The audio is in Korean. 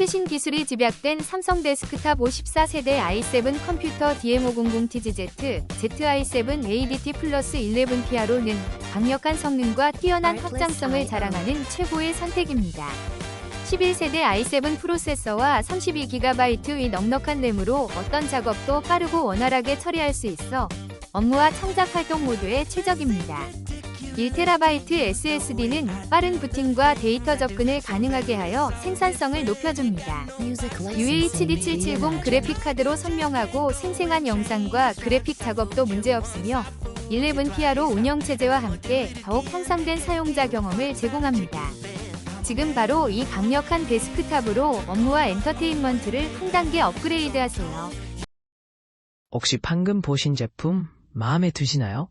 최신 기술이 집약된 삼성 데스크탑 54세대 i7 컴퓨터 DM500TGZ, ZI7 ADT 플러스 11PRO는 강력한 성능과 뛰어난 확장성을 자랑하는 최고의 선택입니다. 11세대 i7 프로세서와 32GB의 넉넉한 램으로 어떤 작업도 빠르고 원활하게 처리할 수 있어 업무와 창작 활동 모두에 최적입니다. 1TB SSD는 빠른 부팅과 데이터 접근을 가능하게 하여 생산성을 높여줍니다. UHD770 그래픽카드로 선명하고 생생한 영상과 그래픽 작업도 문제없으며 11PRO 운영체제와 함께 더욱 향상된 사용자 경험을 제공합니다. 지금 바로 이 강력한 데스크탑으로 업무와 엔터테인먼트를 한 단계 업그레이드하세요. 혹시 방금 보신 제품 마음에 드시나요?